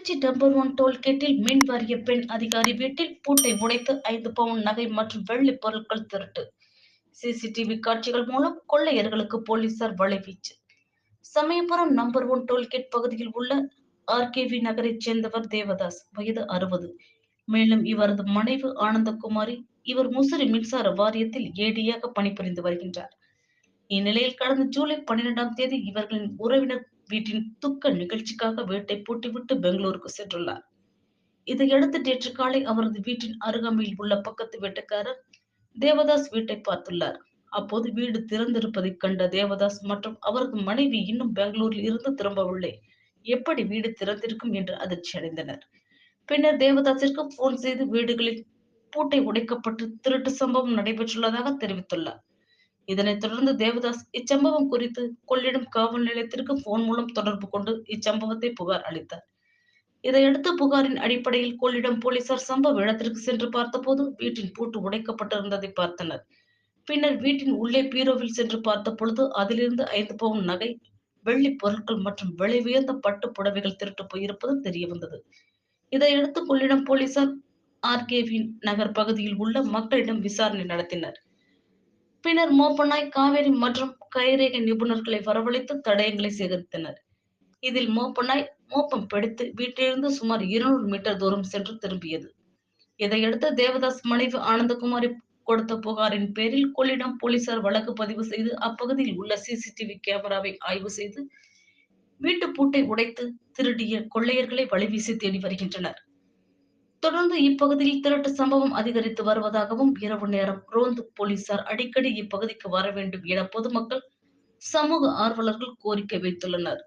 Trichy number one டோல்கேட்டில் மின் வாரிய பெண் அதிகாரி வீட்டில் பூட்டை உடைத்து ஐந்து பவுன் நகை மற்றும் வெள்ளி பொருட்கள் திருட்டு. சிசிடிவி காட்சிகள் மூலம் கொள்ளையர்களுக்கு போலீசார் வலைவீச்சு. சமயபுரம் நம்பர் ஒன் டோல்கேட் பகுதியில் உள்ள ஆர்கேவி நகரைச் சேர்ந்தவர் தேவதாஸ் வயது அறுபது. மேலும் இவரது மனைவி ஆனந்தகுமாரி இவர் முசிறி மின்சார வாரியத்தில் ஏடியாக பணிபுரிந்து வருகின்றார். இந்நிலையில் கடந்த ஜூலை பன்னிரெண்டாம் தேதி இவர்களின் உறவினர் வீட்டின் துக்க நிகழ்ச்சிக்காக வீட்டை பூட்டிவிட்டு பெங்களூருக்கு சென்றுள்ளார். இதையடுத்து நேற்று காலை அவரது வீட்டின் அருகாமையில் உள்ள பக்கத்து வீட்டுக்காரர் தேவதாஸ் வீட்டை பார்த்துள்ளார். அப்போது வீடு திறந்திருப்பதைக் கண்ட தேவதாஸ் மற்றும் அவரது மனைவி இன்னும் பெங்களூரில் இருந்து திரும்பவில்லை. எப்படி வீடு திறந்திருக்கும் என்று அதிர்ச்சி அடைந்தனர். பின்னர் தேவதாசிற்கு போன் செய்து வீடுகளில் பூட்டை உடைக்கப்பட்டு திருட்டு சம்பவம் நடைபெற்றுள்ளதாக தெரிவித்துள்ளார். இதனைத் தொடர்ந்து தேவதாஸ் இச்சம்பவம் குறித்து கொள்ளிடம் காவல் நிலையத்திற்கு போன் மூலம் தொடர்பு கொண்டு இச்சம்பவத்தை புகார் அளித்தார். இதையடுத்து புகாரின் அடிப்படையில் கொள்ளிடம் போலீசார் சம்பவ இடத்திற்கு சென்று பார்த்தபோது வீட்டின் பூட்டு உடைக்கப்பட்டிருந்ததை பார்த்தனர். பின்னர் வீட்டின் உள்ளே பீரோவில் சென்று பார்த்த பொழுது அதிலிருந்து ஐந்து பவுன் நகை வெள்ளி பொருட்கள் மற்றும் விலை உயர்ந்த பட்டு புடவைகள் திருட்டு போயிருப்பது தெரிய வந்தது இதையடுத்து கொள்ளிடம் போலீசார் ஆர்கேவி நகர் பகுதியில் உள்ள மக்களிடம் விசாரணை நடத்தினர். பின்னர் மோப்பனாய் காவேரி மற்றும் கைரேகை நிபுணர்களை வரவழைத்து தடயங்களை சேகரித்தனர். இதில் மோப்பனாய் மோப்பம் பிடித்து வீட்டிலிருந்து சுமார் இருநூறு மீட்டர் தூரம் சென்று திரும்பியது. இதையடுத்து தேவதாஸ் மனைவி ஆனந்தகுமாரி கொடுத்த புகாரின் பேரில் கொள்ளிடம் போலீசார் வழக்கு பதிவு செய்து அப்பகுதியில் உள்ள சிசிடிவி கேமராவை ஆய்வு செய்து வீட்டு பூட்டை உடைத்து திருடிய கொள்ளையர்களை வழிவீசி தேடி வருகின்றனர். தொடர்ந்து இப்பகுதியில் திருட்டு சம்பவம் அதிகரித்து வருவதாகவும் இரவு நேரம் ரோந்து போலீசார் அடிக்கடி இப்பகுதிக்கு வர வேண்டும் என பொதுமக்கள் சமூக ஆர்வலர்கள் கோரிக்கை வைத்துள்ளனர்.